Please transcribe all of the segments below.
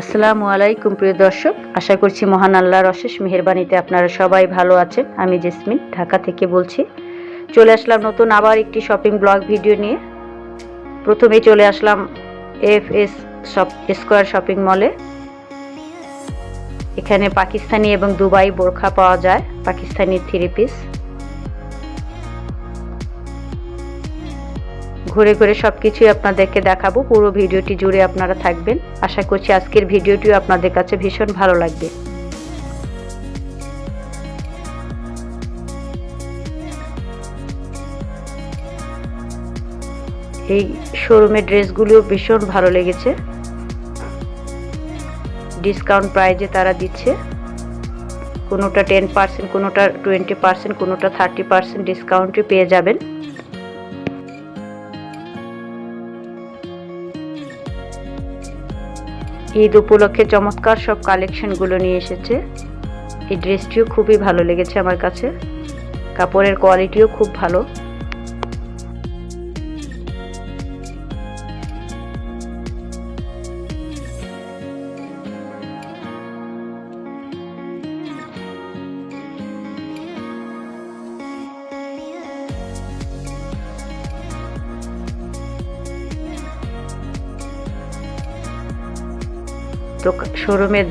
আসসালামু আলাইকুম, প্রিয় দর্শক। আশা করছি মহান আল্লাহর অশেষ মেহেরবানিতে আপনারা সবাই ভালো আছেন। আমি জেসমিন, ঢাকা থেকে বলছি। চলে আসলাম নতুন আবার একটি শপিং ব্লগ ভিডিও নিয়ে। প্রথমে চলে আসলাম F S shop, square shopping মলে। এখানে পাকিস্তানি এবং দুবাই বোরখা পাওয়া যায়, পাকিস্তানি থ্রি পিস। ঘুরে ঘুরে সব কিছুই আপনাদেরকে দেখাবো। পুরো ভিডিওটি জুড়ে আপনারা থাকবেন। আশা করছি আজকের ভিডিওটিও আপনাদের কাছে ভীষণ ভালো লাগবে। এই শোরুমের ড্রেসগুলিও ভীষণ ভালো লেগেছে। ডিসকাউন্ট প্রাইজে তারা দিচ্ছে। কোনোটা টেন পার্সেন্ট, কোনোটা টোয়েন্টি পার্সেন্ট, কোনোটা থার্টি পার্সেন্ট ডিসকাউন্টে পেয়ে যাবেন। ঈদ উপলক্ষে চমৎকার সব কালেকশনগুলো নিয়ে এসেছে। এই ড্রেসটিও খুবই ভালো লেগেছে আমার কাছে। কাপড়ের কোয়ালিটিও খুব ভালো। শোরুমের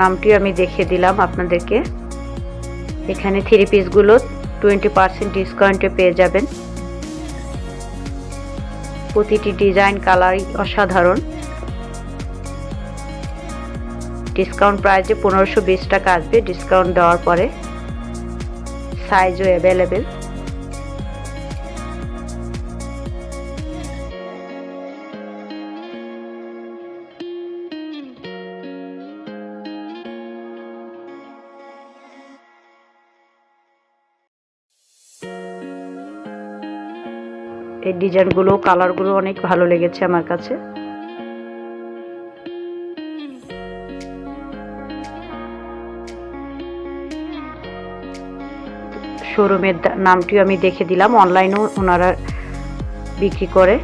নামটিও আমি দেখিয়ে দিলাম আপনাদেরকে। এখানে থ্রি পিসগুলো টোয়েন্টি পার্সেন্ট ডিসকাউন্টে পেয়ে যাবেন। প্রতিটি ডিজাইন কালারই অসাধারণ। ডিসকাউন্ট প্রাইসে পনেরোশো বিশ টাকা আসবে ডিসকাউন্ট দেওয়ার পরে সাইজও অ্যাভেলেবেল এই ডিজাইনগুলো, কালারগুলো অনেক ভালো লেগেছে আমার কাছে। শোরুমের নামটিও আমি দেখে দিলাম। অনলাইনেও ওনারা বিক্রি করে।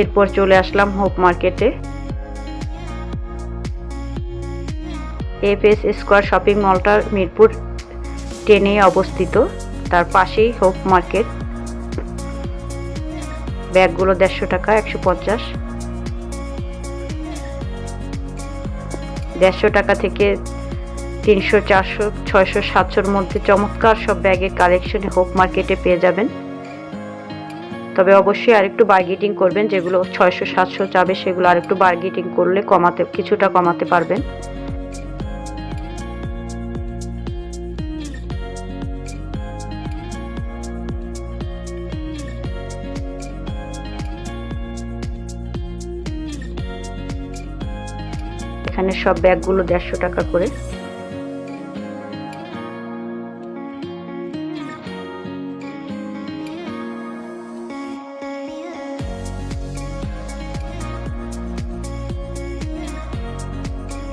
এরপর চলে আসলাম হোপ মার্কেটে। এফ এস স্কোয়ার শপিং মলটা মিরপুর টেনে অবস্থিত। তার পাশেই হোপ মার্কেট। ব্যাগগুলো দেড়শো টাকা, একশো পঞ্চাশ। দেড়শো টাকা থেকে তিনশো, চারশো, ছয়শো, সাতশোর মধ্যে চমৎকার সব ব্যাগের কালেকশন হোপ মার্কেটে পেয়ে যাবেন। তবে অবশ্যই আরেকটু বার্গেটিং করবেন, যেগুলো ছয়শো, সাতশো চাবে সেগুলো আরেকটু বার্গেটিং করলে কমাতে, কিছুটা কমাতে পারবেন। এখানে সব ব্যাগগুলো দেড়শো টাকা করে।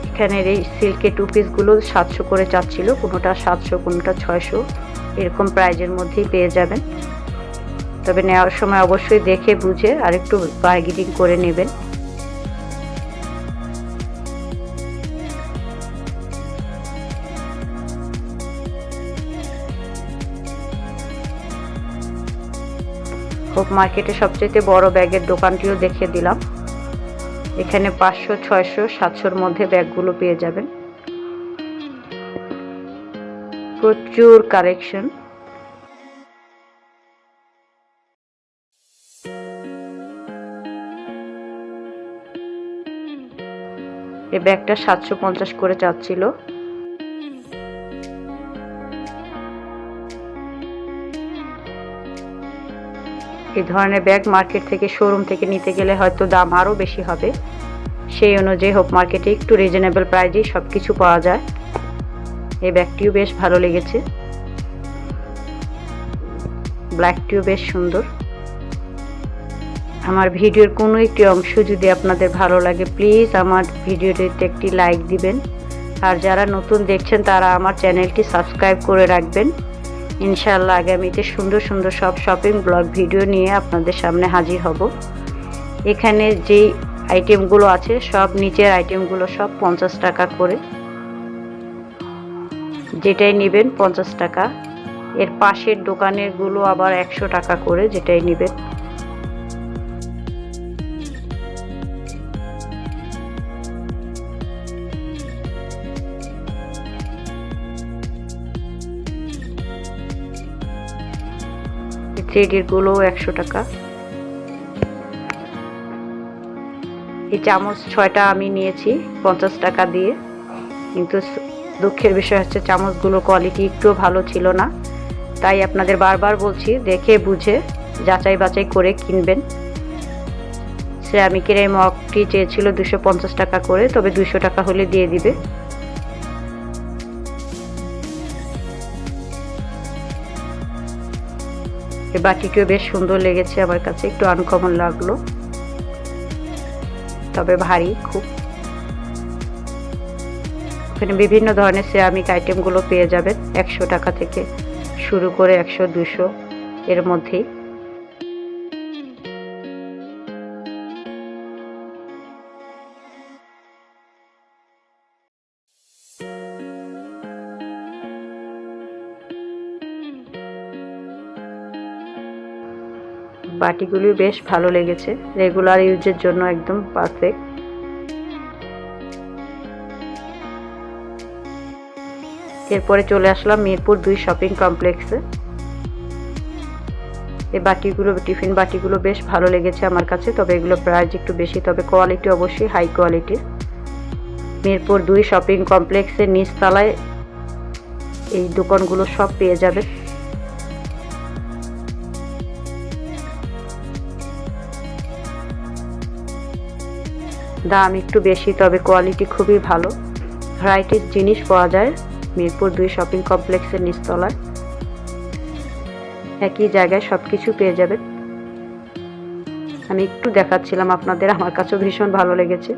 এখানের এই সিল্কের টু পিসগুলো সাতশো করে চাচ্ছিল, কোনোটা সাতশো, কোনোটা ছয়শো, এরকম প্রাইজের মধ্যেই পেয়ে যাবেন। তবে নেওয়ার সময় অবশ্যই দেখে বুঝে আরেকটু বার্গেটিং করে নেবেন। মার্কেটে সবচেয়ে বড় ব্যাগের দোকানটিও দেখিয়ে দিলাম। এখানে পাঁচশো, ছয়শো, সাতশোর মধ্যে ব্যাগগুলো পেয়ে যাবেন। প্রচুর কালেকশন। এই ব্যাগটা সাতশো পঞ্চাশ করে চাচ্ছিল। এই ধরনের ব্যাগ মার্কেট থেকে শোরুম থেকে নিতে গেলে হয়তো দাম আরও বেশি হবে। সেই অনুযায়ী হোপ মার্কেটে একটু রিজনেবল প্রাইজেই সব কিছু পাওয়া যায়। এই ব্যাগটিও বেশ ভালো লেগেছে। ব্ল্যাকটিও বেশ সুন্দর। আমার ভিডিওর কোনো একটি অংশ যদি আপনাদের ভালো লাগে প্লিজ আমার ভিডিওটিতে একটি লাইক দিবেন। আর যারা নতুন দেখছেন, তারা আমার চ্যানেলটি সাবস্ক্রাইব করে রাখবেন। ইনশাআল্লাহ আগামীতে সুন্দর সুন্দর সব শপিং ব্লগ ভিডিও নিয়ে আপনাদের সামনে হাজির হব। এখানে যেই আইটেমগুলো আছে, সব নিচের আইটেমগুলো সব পঞ্চাশ টাকা করে। যেটাই নেবেন পঞ্চাশ টাকা। এর পাশের দোকানেরগুলো আবার একশো টাকা করে যেটাই নেবেন। থ্রিডিরগুলো একশো টাকা। এই চামচ ছয়টা আমি নিয়েছি, পঞ্চাশ টাকা দিয়ে। কিন্তু দুঃখের বিষয় হচ্ছে চামচগুলোর কোয়ালিটি একটু ভালো ছিল না। তাই আপনাদের বারবার বলছি, দেখে বুঝে, যাচাই বাছাই করে কিনবেন। সেরামিকের এই মগটি চেয়েছিল দুশো পঞ্চাশ টাকা করে, তবে দুশো টাকা হলে দিয়ে দিবে। এই বাটিটিও বেশ সুন্দর লেগেছে আমার কাছে, একটু আনকমন লাগল। তবে ভারী, খুব। ওখানে বিভিন্ন ধরনের সেরামিক আইটেমগুলো পেয়ে যাবেন। একশো টাকা থেকে শুরু করে একশো, দুশো এর মধ্যেই। বাটিগুলি বেশ ভালো লেগেছে। রেগুলার ইউজের জন্য একদম পারফেক্ট এরপরে চলে আসলাম মিরপুর দুই শপিং কমপ্লেক্সে এই বাটিগুলো টিফিন বাটিগুলো বেশ ভালো লেগেছে আমার কাছে, তবে এগুলো প্রাইস একটু বেশি, তবে কোয়ালিটি অবশ্যই হাই কোয়ালিটির মিরপুর দুই শপিং কমপ্লেক্সের নিচতলায় এই দোকানগুলো সব পেয়ে যাবে। দাম একটু বেশি, তবে কোয়ালিটি খুবই ভালো। ভ্যারাইটির জিনিস পাওয়া যায়, মিরপুর দুই শপিং কমপ্লেক্সের নিচতলায়। একই জায়গায় সব কিছু পেয়ে যাবেন। আমি একটু দেখাচ্ছিলাম আপনাদের, আমার কাছেও ভীষণ ভালো লেগেছে।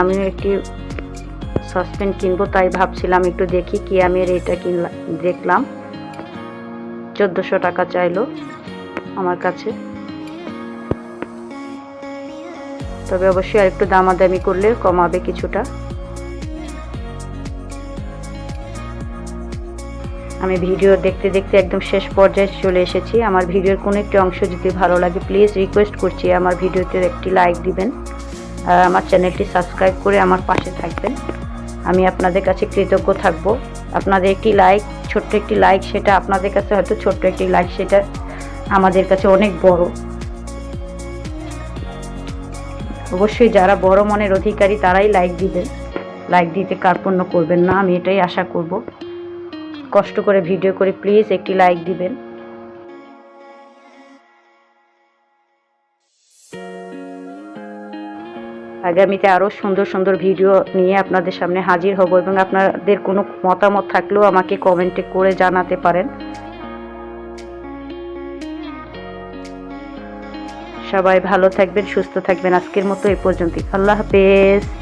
আমি একটি সসপ্যান কিনবো, তাই ভাবছিলাম একটু দেখি কি আমি এটা কিনলাম দেখলাম। চোদ্দোশো টাকা চাইলো আমার কাছে। তবে অবশ্যই আরেকটু দামাদামি করলে কমাবে কিছুটা। আমি ভিডিও দেখতে দেখতে একদম শেষ পর্যায়ে চলে এসেছি। আমার ভিডিওর কোনো একটি অংশ যদি ভালো লাগে প্লিজ রিকোয়েস্ট করছি আমার ভিডিওতে একটি লাইক দিবেন। আর আমার চ্যানেলটি সাবস্ক্রাইব করে আমার পাশে থাকবেন। আমি আপনাদের কাছে কৃতজ্ঞ থাকব। আপনাদের একটি লাইক ছোট্ট একটি লাইক সেটা আপনাদের কাছে হয়তো ছোট্ট একটি লাইক সেটা আমাদের কাছে অনেক বড়। অবশ্যই যারা বড় মনের অধিকারী, তারাই লাইক দিবেন লাইক দিতে কার্পণ্য করবেন না, আমি এটাই আশা করব। কষ্ট করে ভিডিও করে প্লিজ একটি লাইক দিবেন। আগামীতে আরও সুন্দর সুন্দর ভিডিও নিয়ে আপনাদের সামনে হাজির হব এবং আপনাদের কোনো মতামত থাকলেও আমাকে কমেন্টে করে জানাতে পারেন। সবাই ভালো থাকবেন, সুস্থ থাকবেন। আজকের মতো এই পর্যন্তই। আল্লাহ হাফেজ।